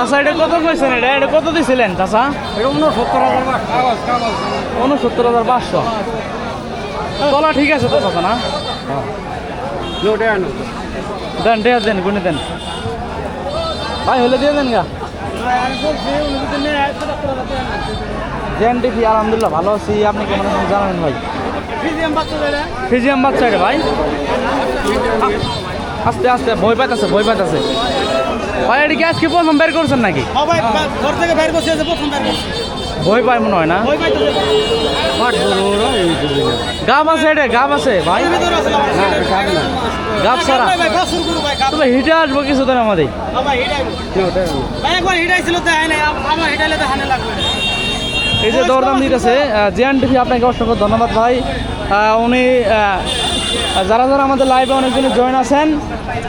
চাচা এটা কত কইছেন এটা? এটা কত দিছিলেন চাচা? এটা উনসত্তর হাজার উনসত্তর হাজার পাঁচশো। তলা ঠিক আছে তো চাচা না? দেন ডে দেন গুনে দেন। ভাই হলে দিয়ে দেন গা। দেন দেখি আলহামদুলিল্লাহ ভালো আছি। আপনি কেমন আছেন জানাবেন ভাই? ফিজিয়াম বাচ্চা এটা ভাই? আস্তে আস্তে ভয় পাইতেছে ভয় পাইতেছে। ভাই এটা কি আজকে প্রথম বের করছেন নাকি? ঘর থেকে বাইর করছে প্রথম বাইর করছে। ভয় পায় মনে হয় না? গাব আছে এটা গাব আছে ভাই। গাব সারা কাপ তবে হিটে আসব কিছু আমাদের। হ্যাঁ তো লাগবে। এই যে দরদাম দিতেছে জিয়ান টিভি আপনাকে অসংখ্য ধন্যবাদ ভাই। উনি যারা যারা আমাদের লাইভে অনেকজন জয়েন আছেন,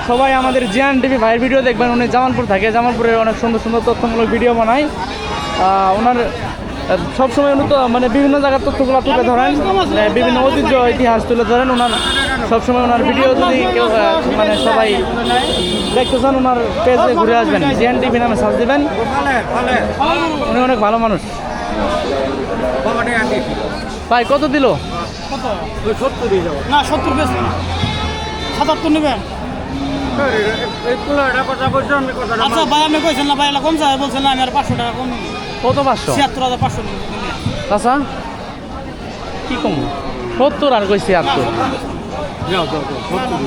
সবাই আমাদের জিয়ান টিভি ভাইয়ের ভিডিও দেখবেন। উনি জামালপুর থাকে, জামালপুরে অনেক সুন্দর সুন্দর তথ্যমূলক ভিডিও বানায়। ওনার সবসময় উনি তো মানে বিভিন্ন জায়গার তথ্যগুলো তুলে ধরেন বিভিন্ন ঐতিহ্য, ইতিহাস তুলে ধরেন। ওনার সবসময় ওনার ভিডিও যদি কেউ মানে সবাই দেখতে চান ওনার পেজে ঘুরে আসবেন। জিয়ান টিভি নামে সার্চ দেবেন। উনি অনেক ভালো মানুষ। ভাই, কত দিল? কত? সত্তর দিয়ে যাব। না সত্তর বেশ। না সাতাত্তর নেবেন? আচ্ছা ভাই আপনি কইছেন না ভাই এটা কম চাই বলছেন না আমি আর পাঁচশো টাকা কম। কত পাঁচশো? ছিয়াত্তর হাজার পাঁচশো। চাচা কি কম? সত্তর আর কইছি আর তো যাও যাও যাও সত্তর